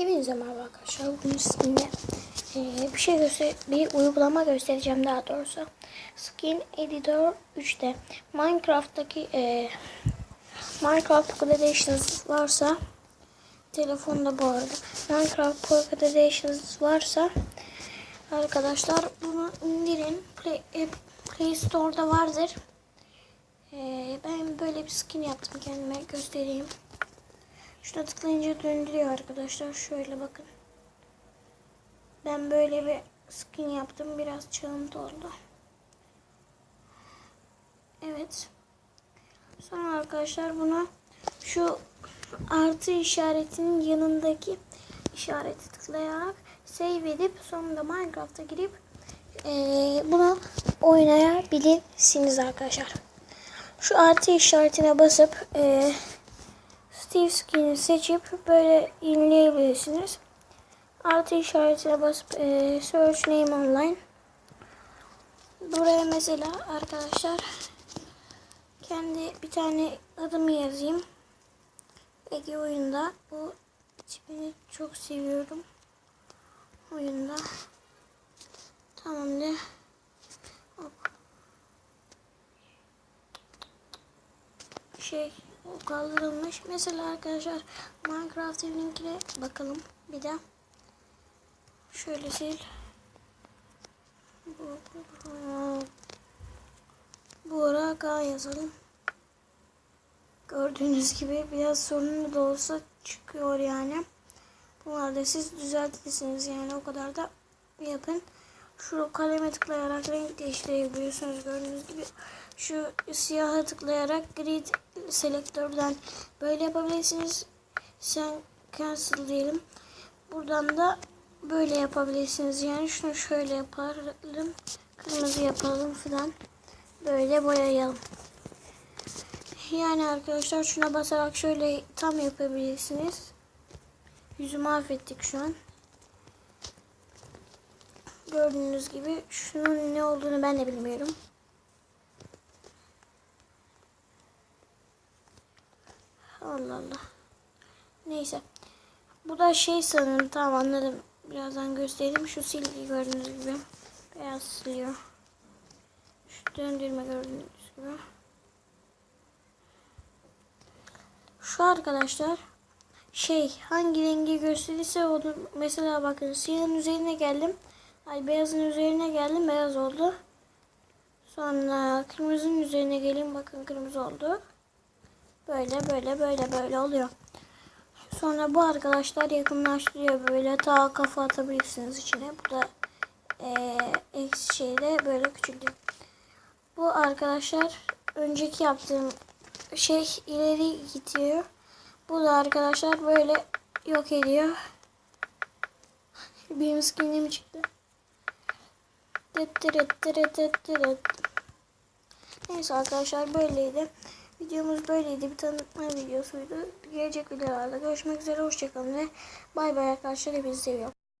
Hepinize merhaba arkadaşlar. Bugün sizinle eee, bir şey göster bir uygulama göstereceğim daha doğrusu. Skin Editor 3'te Minecraft'taki eee, Minecraft Gradations varsa telefonda bu arada Minecraft Gradations varsa arkadaşlar bunu indirin. Play, e, Play Store'da vardır. Eee, ben böyle bir skin yaptım kendime göstereyim. Şuna tıklayınca döndürüyor arkadaşlar. Şöyle bakın. Ben böyle bir skin yaptım. Biraz çalıntı oldu. Evet. Sonra arkadaşlar bunu şu artı işaretinin yanındaki işareti tıklayarak save edip sonunda Minecraft'a girip eee bunu oynayabilirsiniz arkadaşlar. Şu artı işaretine basıp eee Steve Skin'i seçip böyle yenileyebilirsiniz. Artı işaretine basıp e, Search Name Online. Buraya mesela arkadaşlar kendi bir tane adımı yazayım. Ege oyunda bu tipini çok seviyorum. Oyunda. Tamamdır. Hop. Şey kaldırılmış. Mesela arkadaşlar Minecraft linkine bakalım bir de. Şöyle sil. Bu, bu, bu ara K yazalım. Gördüğünüz gibi biraz sorunlu da olsa çıkıyor yani. Bunları da siz düzeltirsiniz yani o kadar da yapın. Şu kaleme tıklayarak renk değiştirebiliyorsunuz gördüğünüz gibi. Şu siyaha tıklayarak grid selektörden böyle yapabilirsiniz. Sen cancel diyelim. Buradan da böyle yapabilirsiniz. Yani şunu şöyle yapalım. Kırmızı yapalım falan. Böyle boyayalım. Yani arkadaşlar şuna basarak şöyle tam yapabilirsiniz. Yüzümü affettik şu an. Gördüğünüz gibi şunun ne olduğunu ben de bilmiyorum. Allah Allah. Neyse. Bu da şey sanırım tamam anladım. Birazdan göstereyim. Şu silgi gördüğünüz gibi. Beyaz siliyor. Şu döndürme gördüğünüz gibi. Şu arkadaşlar şey hangi rengi gösterirse onu mesela bakın siyahın üzerine geldim. Ay beyazın üzerine geldim beyaz oldu. Sonra kırmızının üzerine geleyim bakın kırmızı oldu. Böyle böyle böyle böyle oluyor. Sonra bu arkadaşlar yakınlaştırıyor böyle ta kafa atabilirsiniz içine. Bu da eksi şeyde böyle küçülüyor. Bu arkadaşlar önceki yaptığım şey ileri gidiyor. Bu da arkadaşlar böyle yok ediyor. Benim skinim çıktı. Neyse arkadaşlar böyleydi. Videomuz böyleydi. Bir tanıtma videosuydu. Gelecek videolarda görüşmek üzere. Hoşçakalın ve bay bay arkadaşlar. Hepinizi seviyorum.